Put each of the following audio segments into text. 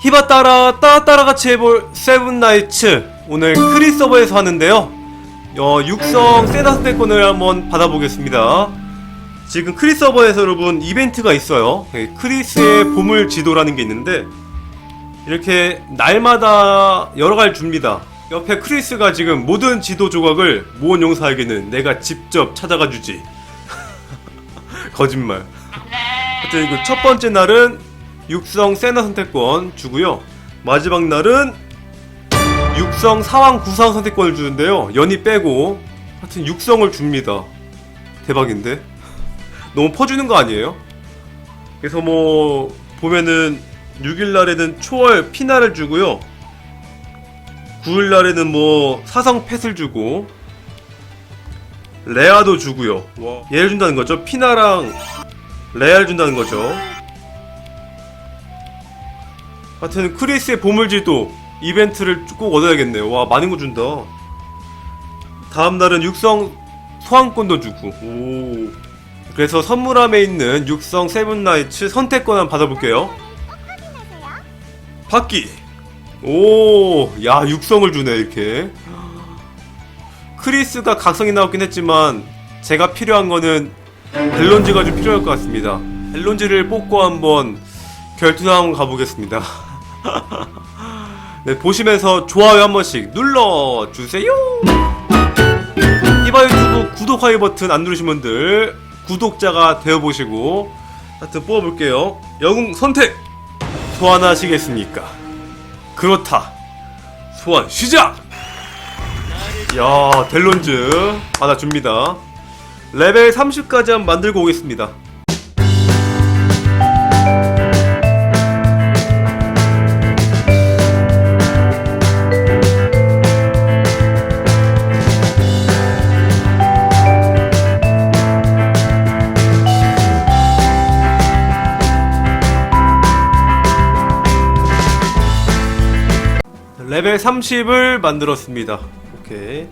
히바 따라 따 따라 같이 해볼 세븐 나이츠 오늘 크리 서버에서 하는데요. 어, 육성 세다 스테권을 한번 받아보겠습니다. 지금 크리 서버에서 여러분 이벤트가 있어요. 네, 크리스의 보물 지도라는 게 있는데 이렇게 날마다 여러 가지 줍니다. 옆에 크리스가 지금 모든 지도 조각을 모은 용사에게는 내가 직접 찾아가 주지. 거짓말. 하여튼 그 첫 번째 날은 육성 세나 선택권 주고요. 마지막 날은 육성 사왕 구상 선택권을 주는데요. 연이 빼고 하여튼 육성을 줍니다. 대박인데? 너무 퍼주는 거 아니에요? 그래서 뭐 보면은 6일 날에는 초월 피나를 주고요. 9일 날에는 뭐 사성 펫을 주고 레아도 주고요. 얘를 준다는 거죠. 피나랑 레아를 준다는 거죠. 하여튼 크리스의 보물지도 이벤트를 꼭 얻어야겠네요. 와 많은 거 준다. 다음 날은 육성 소환권도 주고. 오. 그래서 선물함에 있는 육성 세븐나이츠 선택권 한번 받아볼게요. 받기. 오, 야 육성을 주네 이렇게. 크리스가 각성이 나왔긴 했지만 제가 필요한 거는 벨론즈가 좀 필요할 것 같습니다. 벨론즈를 뽑고 한번 결투나 한번 가보겠습니다. 네, 보시면서 좋아요 한 번씩 눌러주세요. 이바 유튜브 구독 하이 버튼 안 누르신 분들 구독자가 되어보시고 하여튼 뽑아볼게요. 영웅 선택! 소환하시겠습니까? 그렇다. 소환 시작! 야, 델론즈 받아줍니다. 레벨 30까지 한번 만들고 오겠습니다. 레벨 30을 만들었습니다. 오케이.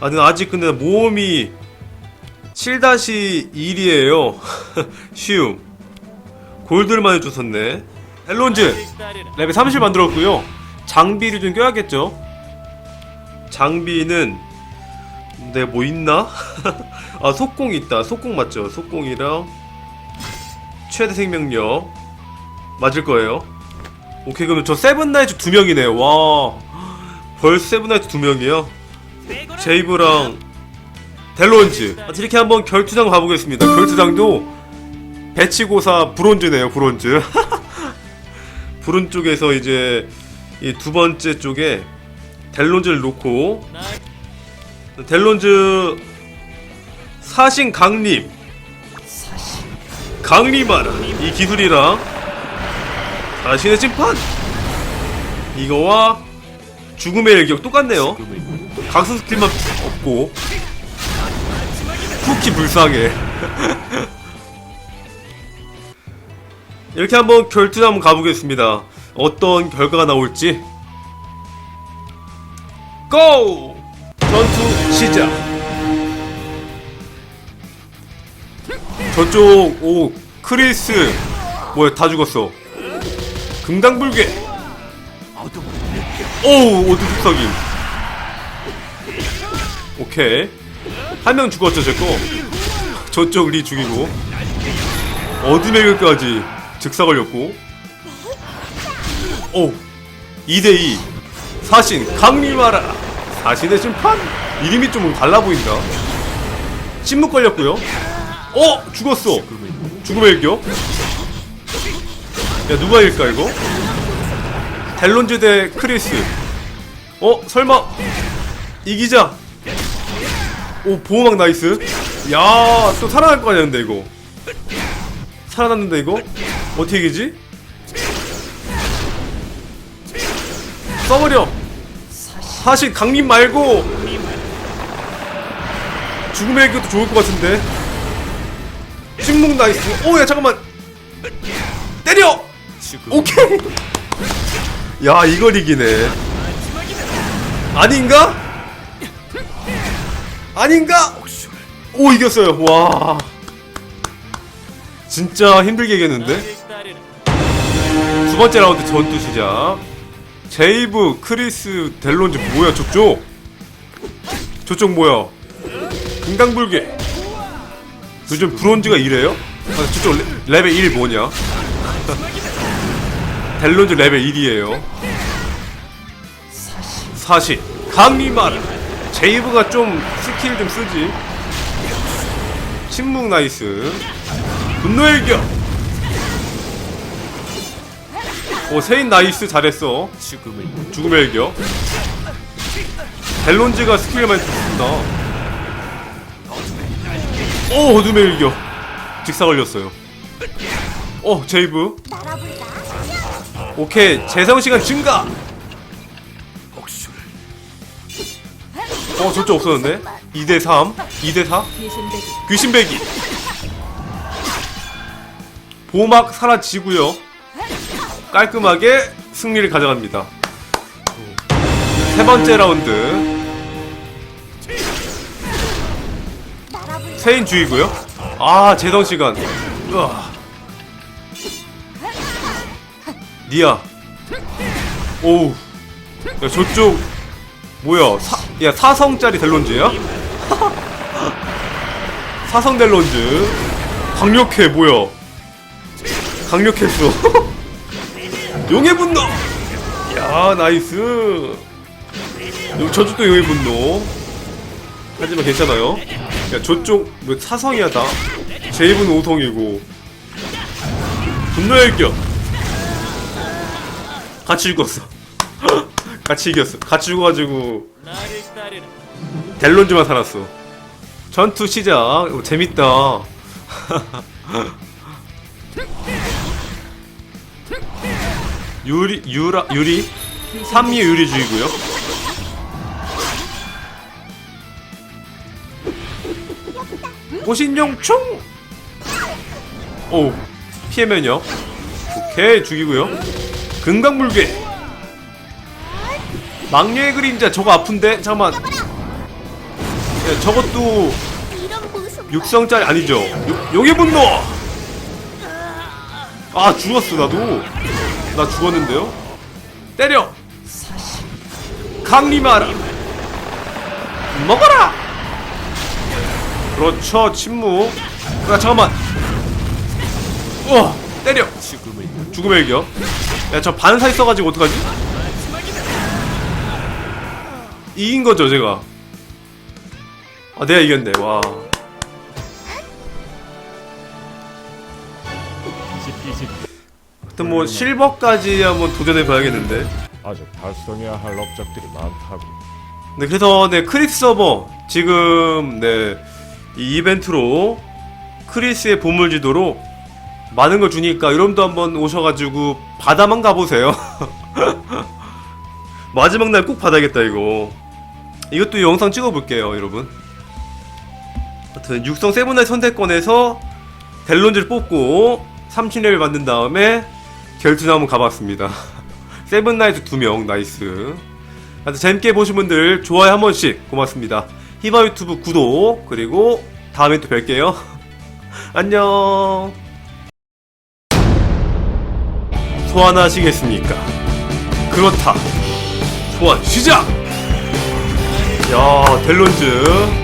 아, 근데 아직 근데 모험이 7-1이에요. 쉬움. 골드를 해줬었네. 헬론즈 레벨 30 만들었고요. 장비를 좀 껴야겠죠. 장비는 네뭐 있나? 아 속공 있다. 속공 맞죠? 속공이랑 최대 생명력 맞을 거예요. 오케이 그럼 저 세븐나이트 두 명이네. 와 벌써 세븐나이트 두 명이요. 제이브랑 델론즈 아, 이렇게 한번 결투장 가보겠습니다. 결투장도 배치고사 브론즈네요. 브론즈. 브론 쪽에서 이제 이 두 번째 쪽에 델론즈를 놓고 델론즈 사신 강림 강림하라 이 기술이랑 자신의 심판! 이거와 죽음의 일격 똑같네요. 각성 스킬만 없고 쿠키 불쌍해. 이렇게 한번 결투 한번 가보겠습니다. 어떤 결과가 나올지. 고! 전투 시작! 저쪽 오 크리스! 뭐야 다 죽었어 금당불개 오우 오드 tuk석임. 오케이. 한 명 죽었죠 제거? 저쪽 리 죽이고. 어둠의 결까지 즉사 걸렸고? 오 2대2 사신 강림하라. 사신의 심판? 이름이 좀 달라 보인다. 침묵 걸렸고요. 어 죽었어. 죽음의 일격 야 누가 일까 이거? 델론즈 대 크리스. 어 설마. 이기자. 오 보호막 나이스. 야 또 살아날 거 아니야 근데 이거. 살아났는데 이거? 어떻게 이기지? 써버려. 사실 강림 말고 죽음의 일격도 좋을 것 같은데. 침묵 나이스. 오야 잠깐만. 때려 오케이 야 이걸 이기네 아닌가? 아닌가? 오 이겼어요 와 진짜 힘들게 이겼는데 두 번째 라운드 전투 시작. 제이브, 크리스, 델론즈 뭐야 저쪽? 저쪽 뭐야? 금강불개. 요즘 브론즈가 이래요? 아, 저쪽 레, 레벨 1 뭐냐? 델론즈 레벨 1이에요. 사실 강리마르 제이브가 좀 스킬 좀 쓰지. 침묵 나이스. 분노의 격. 오 세인 나이스 잘했어. 죽음의 죽음의 격. 델론즈가 스킬 많이 좋습니다. 오 어둠의 일격. 직사 걸렸어요. 어 제이브. 오케이 재성 시간 증가. 어 저쪽 없었는데 2대 3 2대 4 귀신배기. 보막 사라지고요. 깔끔하게 승리를 가져갑니다. 세 번째 라운드. 세인 주의고요. 아 재성 시간. 으아. 니아 오우. 야 저쪽 뭐야? 사, 야 사성짜리 델론즈야? 사성 델론즈. 강력해 뭐야? 강력했어 용의 분노! 야 나이스. 요- 저쪽도 용의 분노. 하지만 괜찮아요. 야 저쪽 뭐 사성이야 다? 제이브는 오성이고. 분노의 격 같이 죽었어 같이 이겼어. 같이 죽어가지고 델론즈만 살았어. 전투 시작. 오, 재밌다. 유리 유라 유리 삼미 유리주의고요. 호신용 총. 오 피해 면역. 오케이 죽이고요. 금강불괴. 망녀의 그림자 저거 아픈데? 잠깐만. 야, 저것도 육성짜리 아니죠? 요, 용의 분노! 아 죽었어 나도. 나 죽었는데요? 때려! 강림하라! 먹어라! 그렇죠 침묵. 야 잠깐만. 우와 때려! 죽음의 죽음의 격 야저 반사 있어가지고 어떡하지 이긴 거죠, 제가. 아, 내가 이겼네, 와. 하여튼 뭐, 실버까지 한번 도전해 봐야겠는데. 아직 달성해야 할 업적들이 많다고. 네, 그래서, 네, 크리스 서버. 지금, 네, 이 이벤트로, 크리스의 보물지도로 많은 걸 주니까, 여러분도 한번 오셔가지고, 바다만 가보세요. 마지막 날 꼭 받아야겠다, 이거. 이것도 영상 찍어볼게요, 여러분. 하여튼, 육성 세븐나이 선택권에서 델론즈를 뽑고, 30레벨 만든 다음에, 결투나 한번 가봤습니다. 세븐나이트 2명, 나이스. 하여튼, 재밌게 보신 분들, 좋아요 한 번씩 고맙습니다. 히바 유튜브 구독, 그리고 다음에 또 뵐게요. 안녕. 소환하시겠습니까? 그렇다. 소환 시작! 야, 델론즈.